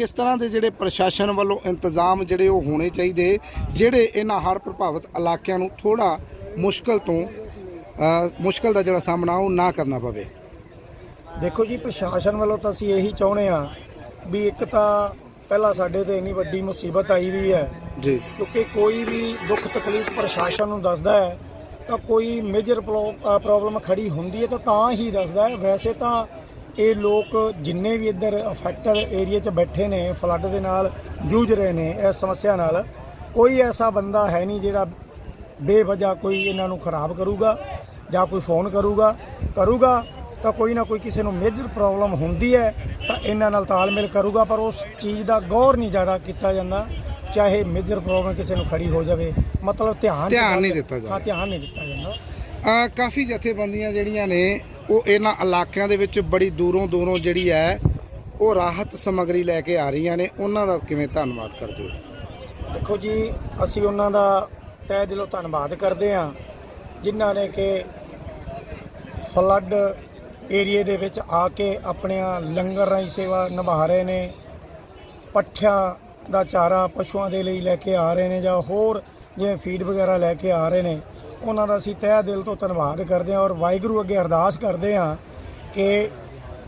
ਕਿਸ ਤਰ੍ਹਾਂ ਦੇ ਜਿਹੜੇ ਪ੍ਰਸ਼ਾਸਨ ਵੱਲੋਂ ਇੰਤਜ਼ਾਮ ਜਿਹੜੇ ਉਹ ਹੋਣੇ ਚਾਹੀਦੇ ਜਿਹੜੇ ਇਹਨਾਂ ਹੜ੍ਹ ਪ੍ਰਭਾਵਿਤ ਇਲਾਕਿਆਂ ਨੂੰ ਥੋੜਾ ਮੁਸ਼ਕਲ ਤੋਂ ਮੁਸ਼ਕਲ ਦਾ ਜਿਹੜਾ ਸਾਹਮਣਾ ਉਹ ਨਾ ਕਰਨਾ ਪਵੇ? ਦੇਖੋ ਜੀ ਪ੍ਰਸ਼ਾਸਨ ਵੱਲੋਂ ਤਾਂ ਅਸੀਂ ਇਹੀ ਚਾਹੁੰਦੇ ਆ ਵੀ ਇੱਕ ਤਾਂ ਪਹਿਲਾਂ ਸਾਡੇ ਤੇ ਇੰਨੀ ਵੱਡੀ ਮੁਸੀਬਤ ਆਈ ਵੀ ਹੈ। ਜੀ। ਕਿਉਂਕਿ ਕੋਈ ਵੀ ਦੁੱਖ ਤਕਲੀਫ ਪ੍ਰਸ਼ਾਸਨ ਨੂੰ ਦੱਸਦਾ ਹੈ ਤਾਂ ਕੋਈ ਮੇਜਰ ਪ੍ਰੋਬਲਮ ਖੜੀ ਹੁੰਦੀ ਹੈ ਤਾਂ ਤਾਂ ਹੀ ਦੱਸਦਾ ਹੈ। ਵੈਸੇ ਤਾਂ ਇਹ ਲੋਕ ਜਿੰਨੇ ਵੀ ਇੱਧਰ ਅਫੈਕਟਡ ਏਰੀਆ 'ਚ ਬੈਠੇ ਨੇ ਫਲੱਡ ਦੇ ਨਾਲ ਜੂਝ ਰਹੇ ਨੇ ਇਸ ਸਮੱਸਿਆ ਨਾਲ ਕੋਈ ਐਸਾ ਬੰਦਾ ਹੈ ਨਹੀਂ ਜਿਹੜਾ ਬੇਵਜ੍ਹਾ ਕੋਈ ਇਹਨਾਂ ਨੂੰ ਖਰਾਬ ਕਰੂਗਾ ਜਾਂ ਕੋਈ ਫੋਨ ਕਰੂਗਾ ਕਰੂਗਾ ਤਾਂ ਕੋਈ ਨਾ ਕੋਈ ਕਿਸੇ ਨੂੰ ਮੇਜਰ ਪ੍ਰੋਬਲਮ ਹੁੰਦੀ ਹੈ ਤਾਂ ਇਹਨਾਂ ਨਾਲ ਤਾਲਮੇਲ ਕਰੂਗਾ ਪਰ ਉਸ ਚੀਜ਼ ਦਾ ਗੌਰ ਨਹੀਂ ਜ਼ਿਆਦਾ ਕੀਤਾ ਜਾਂਦਾ ਚਾਹੇ ਮੇਜਰ ਪ੍ਰੋਬਲਮ ਕਿਸੇ ਨੂੰ ਖੜੀ ਹੋ ਜਾਵੇ ਮਤਲਬ ਧਿਆਨ ਧਿਆਨ ਨਹੀਂ ਦਿੱਤਾ ਜਾਂਦਾ। ਹਾਂ ਧਿਆਨ ਨਹੀਂ ਦਿੱਤਾ ਜਾਂਦਾ ਕਾਫੀ ਜਥੇਬੰਦੀਆਂ ਜਿਹੜੀਆਂ ਨੇ ਉਹ ਇਹਨਾਂ ਇਲਾਕਿਆਂ ਦੇ ਵਿੱਚ ਬੜੀ ਦੂਰੋਂ ਦੂਰੋਂ ਜਿਹੜੀ ਹੈ, ਉਹ ਰਾਹਤ ਸਮੱਗਰੀ ਲੈ ਕੇ ਆ ਰਹੀਆਂ ਨੇ। ਉਹਨਾਂ ਦਾ ਕਿਵੇਂ ਧੰਨਵਾਦ ਕਰਦੇ ਹੋ? ਦੇਖੋ ਜੀ, ਅਸੀਂ ਉਹਨਾਂ ਦਾ ਤਹਿ ਦਿਲੋਂ ਧੰਨਵਾਦ ਕਰਦੇ ਹਾਂ, ਜਿਨ੍ਹਾਂ ਨੇ ਕਿ ਫਲੱਡ ਏਰੀਏ ਦੇ ਵਿੱਚ ਆ ਕੇ ਆਪਣੀਆਂ ਲੰਗਰ ਰਾਹੀਂ ਸੇਵਾ ਨਿਭਾ ਰਹੇ ਨੇ, ਪੱਠਿਆਂ ਦਾ ਚਾਰਾ ਪਸ਼ੂਆਂ ਦੇ ਲਈ ਲੈ ਕੇ ਆ ਰਹੇ ਨੇ ਜਾਂ ਹੋਰ ਜਿਵੇਂ ਫੀਡ ਵਗੈਰਾ ਲੈ ਕੇ ਆ ਰਹੇ ਨੇ, ਉਹਨਾਂ ਦਾ ਅਸੀਂ ਤਹਿ ਦਿਲ ਤੋਂ ਧੰਨਵਾਦ ਕਰਦੇ ਹਾਂ ਔਰ ਵਾਹਿਗੁਰੂ ਅੱਗੇ ਅਰਦਾਸ ਕਰਦੇ ਹਾਂ ਕਿ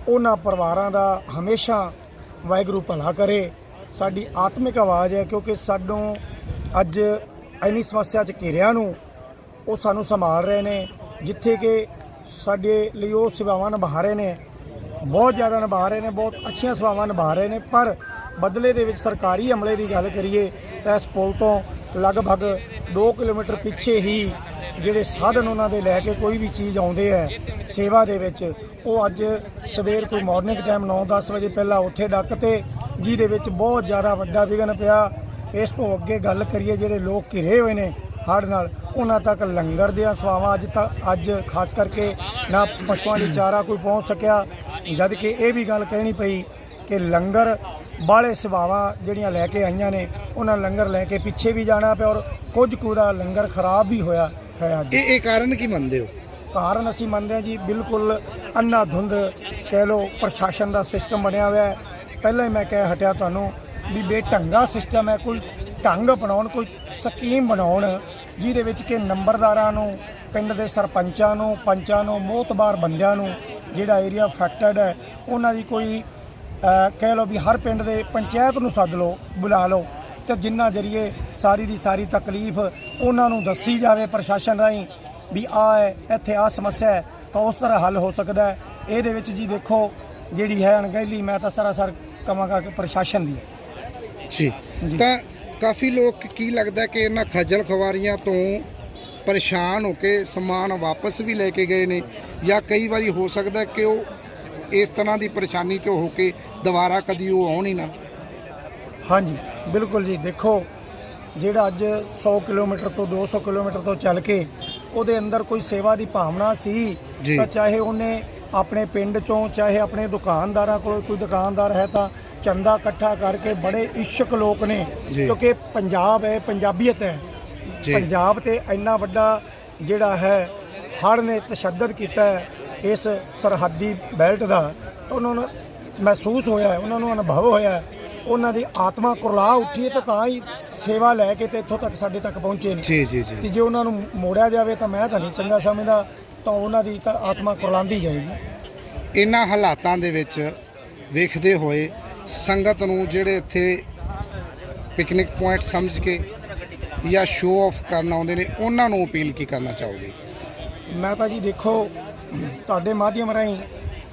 ਉਹਨਾਂ ਪਰਿਵਾਰਾਂ ਦਾ ਹਮੇਸ਼ਾ ਵਾਹਿਗੁਰੂ ਭਲਾ ਕਰੇ। ਸਾਡੀ ਆਤਮਿਕ ਆਵਾਜ਼ ਹੈ ਕਿਉਂਕਿ ਸਾਨੂੰ ਅੱਜ ਇੰਨੀ ਸਮੱਸਿਆ 'ਚ ਘਿਰਿਆ ਨੂੰ, ਉਹ ਸਾਨੂੰ ਸੰਭਾਲ ਰਹੇ ਨੇ, ਜਿੱਥੇ ਕਿ ਸਾਡੇ ਲਈ ਉਹ ਸੇਵਾਵਾਂ ਨਿਭਾ ਰਹੇ ਨੇ। ਬਹੁਤ ਜ਼ਿਆਦਾ ਨਿਭਾ ਰਹੇ ਨੇ, ਬਹੁਤ ਅੱਛੀਆਂ ਸੇਵਾਵਾਂ ਨਿਭਾ ਰਹੇ ਨੇ, ਪਰ ਬਦਲੇ ਦੇ ਵਿੱਚ ਸਰਕਾਰੀ ਅਮਲੇ ਦੀ ਗੱਲ ਕਰੀਏ ਤਾਂ ਇਸ ਪੁਲ ਤੋਂ ਲਗਭਗ 2 ਕਿਲੋਮੀਟਰ ਪਿੱਛੇ ਹੀ ਜਿਹੜੇ ਸਾਧਨ ਉਹਨਾਂ ਦੇ ਲੈ ਕੇ ਕੋਈ ਵੀ ਚੀਜ਼ ਆਉਂਦੇ ਹੈ ਸੇਵਾ ਦੇ ਵਿੱਚ, ਉਹ ਅੱਜ ਸਵੇਰ ਕੋਈ ਮਾਰਨਿੰਗ ਟਾਈਮ 9-10 ਵਜੇ ਪਹਿਲਾਂ ਉੱਥੇ ਡੱਕ ਤੇ, ਜਿਹਦੇ ਵਿੱਚ ਬਹੁਤ ਜ਼ਿਆਦਾ ਵੱਡਾ ਵਿਘਨ ਪਿਆ। ਇਸ ਤੋਂ ਅੱਗੇ ਗੱਲ ਕਰੀਏ ਜਿਹੜੇ ਲੋਕ ਘਿਰੇ ਹੋਏ ਨੇ ਹੜ੍ਹ ਨਾਲ, ਉਹਨਾਂ ਤੱਕ ਲੰਗਰ ਦੀਆਂ ਸੇਵਾਵਾਂ ਅੱਜ ਤੱਕ ਅੱਜ ਖਾਸ ਕਰਕੇ ਨਾ ਪਸ਼ੂਆਂ ਦੀ ਚਾਰਾ ਕੋਈ ਪਹੁੰਚ ਸਕਿਆ। ਜਦ ਕਿ ਇਹ ਵੀ ਗੱਲ ਕਹਿਣੀ ਪਈ ਕਿ ਲੰਗਰ ਬਾਹਲੇ ਸੇਵਾਵਾਂ ਜਿਹੜੀਆਂ ਲੈ ਕੇ ਆਈਆਂ ਨੇ ਉਹਨਾਂ ਲੰਗਰ ਲੈ ਕੇ ਪਿੱਛੇ ਵੀ ਜਾਣਾ ਪਿਆ ਔਰ ਕੁਝ ਕੁ ਦਾ ਲੰਗਰ ਖਰਾਬ ਵੀ ਹੋਇਆ ਹੈ ਅੱਜ। ਇਹ ਇਹ ਕਾਰਨ ਕੀ ਮੰਨਦੇ ਹੋ? ਕਾਰਨ ਅਸੀਂ ਮੰਨਦੇ ਹਾਂ ਜੀ ਬਿਲਕੁਲ ਅੰਨਾ ਧੁੰਦ ਕਹਿ ਲੋ ਪ੍ਰਸ਼ਾਸਨ ਦਾ ਸਿਸਟਮ ਬਣਿਆ ਹੋਇਆ ਹੈ। ਪਹਿਲਾਂ ਹੀ ਮੈਂ ਕਹਿ ਹਟਿਆ ਤੁਹਾਨੂੰ ਵੀ ਬੇਢੰਗਾ ਸਿਸਟਮ ਹੈ ਕੋਈ ਢੰਗ ਬਣਾਉਣ ਕੋਈ ਸਕੀਮ ਬਣਾਉਣ ਜਿਹਦੇ ਵਿੱਚ ਕਿ ਨੰਬਰਦਾਰਾਂ ਨੂੰ ਪਿੰਡ ਦੇ ਸਰਪੰਚਾਂ ਨੂੰ ਪੰਚਾਂ ਨੂੰ ਮੋਤਬਾਰ ਬੰਦਿਆਂ ਨੂੰ ਜਿਹੜਾ ਏਰੀਆ ਅਫੈਕਟਡ ਹੈ ਉਹਨਾਂ ਦੀ ਕੋਈ ਕਹਿ ਲਓ ਵੀ ਹਰ ਪਿੰਡ ਦੇ ਪੰਚਾਇਤ ਨੂੰ ਸੱਦ ਲਓ ਬੁਲਾ ਲਓ ਤੇ ਜਿੰਨਾ ਜਰੀਏ ਸਾਰੀ ਦੀ ਸਾਰੀ ਤਕਲੀਫ ਉਹਨਾਂ ਨੂੰ ਦੱਸੀ ਜਾਵੇ ਪ੍ਰਸ਼ਾਸਨ ਰਾਹੀਂ ਵੀ ਆ ਹੈ ਇੱਥੇ ਆ ਸਮੱਸਿਆ ਹੈ ਤਾਂ ਉਸ ਤਰ੍ਹਾਂ ਹੱਲ ਹੋ ਸਕਦਾ ਹੈ। ਇਹਦੇ ਵਿੱਚ ਜੀ ਦੇਖੋ ਜਿਹੜੀ ਹੈ ਅਣਗਹਿਲੀ ਮੈਂ ਤਾਂ ਸਰਾਸਰ ਕਵਾਂਗਾ ਕਿ ਪ੍ਰਸ਼ਾਸਨ ਦੀ ਹੈ। ਜੀ। ਤਾਂ ਕਾਫੀ ਲੋਕ ਕੀ ਲੱਗਦਾ ਕਿ ਇਹਨਾਂ ਖੱਜਲ ਖਵਾਰੀਆਂ ਤੋਂ ਪਰੇਸ਼ਾਨ ਹੋ ਕੇ ਸਮਾਨ ਵਾਪਸ ਵੀ ਲੈ ਕੇ ਗਏ ਨੇ ਜਾਂ ਕਈ ਵਾਰੀ ਹੋ ਸਕਦਾ ਕਿ ਉਹ ਇਸ ਤਰ੍ਹਾਂ ਦੀ ਪਰੇਸ਼ਾਨੀ ਚੋਂ ਹੋ ਕੇ ਦੁਬਾਰਾ ਕਦੀ ਉਹ ਆਉਣ ਹੀ ਨਾ ਹਾਂਜੀ ਬਿਲਕੁਲ ਜੀ ਦੇਖੋ ਜਿਹੜਾ ਅੱਜ 100 ਕਿਲੋਮੀਟਰ ਤੋਂ 200 ਕਿਲੋਮੀਟਰ ਤੋਂ ਚੱਲ ਕੇ ਉਹਦੇ ਅੰਦਰ ਕੋਈ ਸੇਵਾ ਦੀ ਭਾਵਨਾ ਸੀ। ਤਾਂ ਚਾਹੇ ਉਹਨੇ ਆਪਣੇ ਪਿੰਡ ਚੋਂ ਚਾਹੇ ਆਪਣੇ ਦੁਕਾਨਦਾਰਾਂ ਕੋਲ ਕੋਈ ਦੁਕਾਨਦਾਰ ਹੈ ਤਾਂ ਚੰਦਾ ਇਕੱਠਾ ਕਰਕੇ ਬੜੇ ਇਸ਼ਕ ਲੋਕ ਨੇ। ਕਿਉਂਕਿ ਪੰਜਾਬ ਹੈ ਪੰਜਾਬੀਅਤ ਹੈ। ਪੰਜਾਬ ਤੇ ਇੰਨਾ ਵੱਡਾ ਜਿਹੜਾ ਹੈ ਹੜ੍ਹ ਨੇ ਤਸ਼ੱਦਦ ਕੀਤਾ ਹੈ ਇਸ ਸਰਹੱਦੀ ਬੈਲਟ ਦਾ ਉਹਨਾਂ ਨੂੰ ਮਹਿਸੂਸ ਹੋਇਆ ਹੈ, ਉਹਨਾਂ ਨੂੰ ਅਨੁਭਵ ਹੋਇਆ ਹੈ, ਉਹਨਾਂ ਦੀ ਆਤਮਾ ਕੁਰਲਾ ਉੱਠੀ ਤਾਂ ਤਾਂ ਹੀ ਸੇਵਾ ਲੈ ਕੇ ਤੇ ਇੱਥੋਂ ਤੱਕ ਸਾਡੇ ਤੱਕ ਪਹੁੰਚੇ ਨੇ। ਜੀ ਜੀ ਜੀ। ਤੇ ਜੇ ਉਹਨਾਂ ਨੂੰ ਮੋੜਿਆ ਜਾਵੇ ਤਾਂ ਮੈਂ ਤਾਂ ਨਹੀਂ ਚੰਗਾ ਸਮਝਦਾ ਤਾਂ ਉਹਨਾਂ ਦੀ ਤਾਂ ਆਤਮਾ ਕੁਰਲਾਉਂਦੀ ਜਾਏਗੀ। ਇਹਨਾਂ ਹਾਲਾਤਾਂ ਦੇ ਵਿੱਚ ਵੇਖਦੇ ਹੋਏ ਸੰਗਤ ਨੂੰ ਜਿਹੜੇ ਇੱਥੇ ਪਿਕਨਿਕ ਪੁਆਇੰਟ ਸਮਝ ਕੇ ਜਾਂ ਸ਼ੋਅ ਆਫ ਕਰਨ ਆਉਂਦੇ ਨੇ ਉਹਨਾਂ ਨੂੰ ਅਪੀਲ ਕੀ ਕਰਨਾ ਚਾਹੋਗੇ? ਮੈਂ ਤਾਂ ਜੀ ਦੇਖੋ ਤੁਹਾਡੇ ਮਾਧਿਅਮ ਰਾਹੀਂ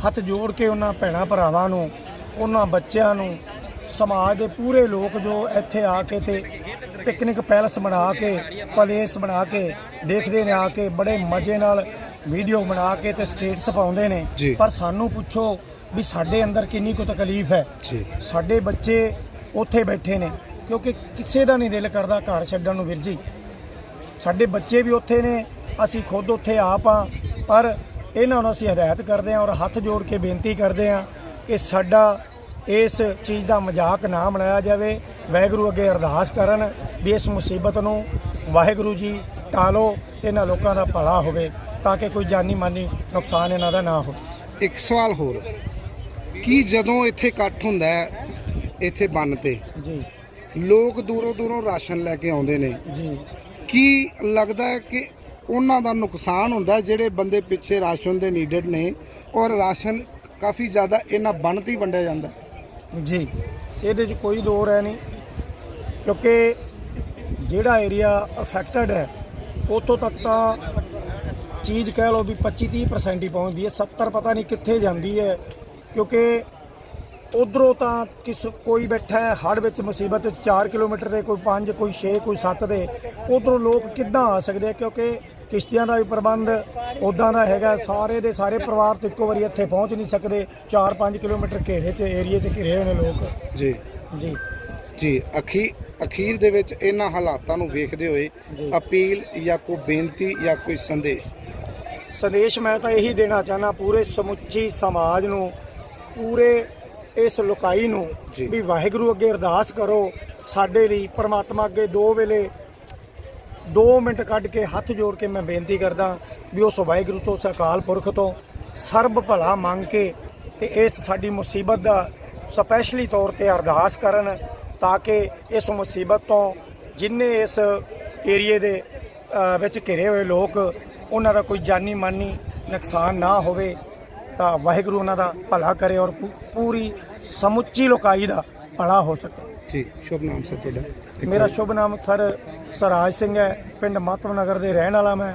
ਹੱਥ ਜੋੜ ਕੇ ਉਹਨਾਂ ਭੈਣਾਂ ਭਰਾਵਾਂ ਨੂੰ ਉਹਨਾਂ ਬੱਚਿਆਂ ਨੂੰ ਸਮਾਜ ਦੇ ਪੂਰੇ ਲੋਕ ਜੋ ਇੱਥੇ ਆ ਕੇ ਤੇ ਪਿਕਨਿਕ ਪੈਲਸ ਬਣਾ ਕੇ ਪਲੇਸ ਬਣਾ ਕੇ ਦੇਖਦੇ ਨੇ ਆ ਕੇ ਬੜੇ ਮਜ਼ੇ ਨਾਲ ਵੀਡੀਓ ਬਣਾ ਕੇ ਤੇ ਸਟੇਟਸ ਪਾਉਂਦੇ ਨੇ। ਪਰ ਸਾਨੂੰ ਪੁੱਛੋ ਵੀ ਸਾਡੇ ਅੰਦਰ ਕਿੰਨੀ ਕੁ ਤਕਲੀਫ ਹੈ। ਸਾਡੇ ਬੱਚੇ ਉੱਥੇ ਬੈਠੇ ਨੇ ਕਿਉਂਕਿ ਕਿਸੇ ਦਾ ਨਹੀਂ ਦਿਲ ਕਰਦਾ ਘਰ ਛੱਡਣ ਨੂੰ ਵੀਰ ਜੀ। ਸਾਡੇ ਬੱਚੇ ਵੀ ਉੱਥੇ ਨੇ ਅਸੀਂ ਖੁਦ ਉੱਥੇ ਆਪ ਆ ਪਰ ਇਹਨਾਂ ਨੂੰ ਅਸੀਂ ਹਦਾਇਤ ਕਰਦੇ ਹਾਂ ਔਰ ਹੱਥ ਜੋੜ ਕੇ ਬੇਨਤੀ ਕਰਦੇ ਹਾਂ ਕਿ ਸਾਡਾ ਇਸ ਚੀਜ਼ ਦਾ ਮਜ਼ਾਕ ਨਾ ਬਣਾਇਆ ਜਾਵੇ। ਵਾਹਿਗੁਰੂ ਅੱਗੇ ਅਰਦਾਸ ਕਰਨ ਵੀ ਇਸ ਮੁਸੀਬਤ ਨੂੰ ਵਾਹਿਗੁਰੂ ਜੀ ਟਾਲੋ ਤੇ ਇਹਨਾਂ ਲੋਕਾਂ ਦਾ ਭਲਾ ਹੋਵੇ ਤਾਂ ਕਿ ਕੋਈ ਜਾਨੀ ਮਾਨੀ ਨੁਕਸਾਨ ਇਹਨਾਂ ਦਾ ਨਾ ਹੋਵੇ। ਇੱਕ ਸਵਾਲ ਹੋਰ ਕੀ ਜਦੋਂ ਇੱਥੇ ਇਕੱਠ ਹੁੰਦਾ ਹੈ ਇੱਥੇ ਬੰਨ ਤੇ? ਜੀ। ਲੋਕ ਦੂਰੋਂ ਦੂਰੋਂ ਰਾਸ਼ਨ ਲੈ ਕੇ ਆਉਂਦੇ ਨੇ। ਜੀ। ਕੀ ਲੱਗਦਾ ਹੈ ਕਿ ਉਹਨਾਂ ਦਾ ਨੁਕਸਾਨ ਹੁੰਦਾ ਜਿਹੜੇ ਬੰਦੇ ਪਿੱਛੇ ਰਾਸ਼ਨ ਦੇ ਨੀਡਡ ਨੇ ਔਰ ਰਾਸ਼ਨ ਕਾਫੀ ਜ਼ਿਆਦਾ ਇਹਨਾਂ ਬੰਨ ਤੇ ਵੰਡਿਆ ਜਾਂਦਾ ਜੀ, ਇਹਦੇ 'ਚ ਕੋਈ ਦੋ ਰਹਿ ਨਹੀਂ, ਕਿਉਂਕਿ ਜਿਹੜਾ ਏਰੀਆ ਅਫੈਕਟਡ ਹੈ ਉਤੋਂ ਤੱਕ ਤਾਂ ਚੀਜ਼ ਕਹਿ ਲਓ ਵੀ 25-30% ਹੀ ਪਹੁੰਚਦੀ ਹੈ 70 ਪਤਾ ਨਹੀਂ ਕਿੱਥੇ ਜਾਂਦੀ ਹੈ, ਕਿਉਂਕਿ ਉਧਰੋਂ ਤਾਂ ਕਿਸ ਕੋਈ ਬੈਠਾ ਹੈ ਹੜ ਵਿੱਚ ਮੁਸੀਬਤ 4 ਕਿਲੋਮੀਟਰ ਦੇ ਕੋਈ 5 ਕੋਈ 6 ਕੋਈ 7 ਦੇ। ਉਧਰੋਂ ਲੋਕ ਕਿੱਦਾਂ ਆ ਸਕਦੇ ਆ? ਕਿਉਂਕਿ ਕਿਸ਼ਤੀਆਂ ਦਾ ਵੀ ਪ੍ਰਬੰਧ ਉਦਾਂ ਦਾ ਹੈਗਾ ਸਾਰੇ ਦੇ ਸਾਰੇ ਪਰਿਵਾਰ ਤੇ ਇੱਕੋ ਵਾਰੀ ਇੱਥੇ ਪਹੁੰਚ ਨਹੀਂ ਸਕਦੇ। 4-5 ਕਿਲੋਮੀਟਰ ਘੇਰੇ ਤੇ ਏਰੀਏ 'ਚ ਘਿਰੇ ਹੋਏ ਨੇ ਲੋਕ। ਜੀ। ਜੀ। ਜੀ ਅਖੀ ਅਖੀਰ ਦੇ ਵਿੱਚ ਇਹਨਾਂ ਹਾਲਾਤਾਂ ਨੂੰ ਵੇਖਦੇ ਹੋਏ। ਅਪੀਲ ਜਾਂ ਕੋਈ ਬੇਨਤੀ ਜਾਂ ਕੋਈ ਸੰਦੇਸ਼? ਸੰਦੇਸ਼ ਮੈਂ ਤਾਂ ਇਹੀ ਦੇਣਾ ਚਾਹਨਾ ਪੂਰੇ ਸਮੁੱਚੀ ਸਮਾਜ ਨੂੰ ਪੂਰੇ ਇਸ ਲੋਕਾਈ ਨੂੰ। ਵੀ ਵਾਹਿਗੁਰੂ ਅੱਗੇ ਅਰਦਾਸ ਕਰੋ ਸਾਡੇ ਲਈ ਪ੍ਰਮਾਤਮਾ ਅੱਗੇ ਦੋ ਵੇਲੇ 2 ਮਿੰਟ ਕੱਢ ਕੇ ਹੱਥ ਜੋੜ ਕੇ ਮੈਂ ਬੇਨਤੀ ਕਰਦਾ ਵੀ ਉਸ ਵਾਹਿਗੁਰੂ ਤੋਂ ਉਸ ਅਕਾਲ ਪੁਰਖ ਤੋਂ ਸਰਬ ਭਲਾ ਮੰਗ ਕੇ ਤੇ ਇਸ ਸਾਡੀ ਮੁਸੀਬਤ ਦਾ ਸਪੈਸ਼ਲੀ ਤੌਰ ਤੇ ਅਰਦਾਸ ਕਰਨ ਤਾਂ ਕਿ ਇਸ ਮੁਸੀਬਤ ਤੋਂ ਜਿੰਨੇ ਇਸ ਏਰੀਏ ਦੇ ਵਿੱਚ ਘਿਰੇ ਹੋਏ ਲੋਕ ਉਹਨਾਂ ਦਾ ਕੋਈ ਜਾਨੀ ਮਾਨੀ ਨੁਕਸਾਨ ਨਾ ਹੋਵੇ ਤਾਂ ਵਾਹਿਗੁਰੂ ਉਹਨਾਂ ਦਾ ਭਲਾ ਕਰੇ ਔਰ ਪੂ- ਪੂਰੀ ਸਮੁੱਚੀ ਲੋਕਾਈ ਦਾ ਭਲਾ ਹੋ ਸਕੇ। ਜੀ ਸ਼ੁਭ ਨਾਮ ਸਰ ਤੁਹਾਡਾ। ਮੇਰਾ ਸ਼ੁਭ ਨਾਮ ਸਰ ਸਰਾਜ ਸਿੰਘ ਹੈ। ਪਿੰਡ ਮਾਤਮ ਨਗਰ ਦੇ ਰਹਿਣ ਵਾਲਾ ਮੈਂ।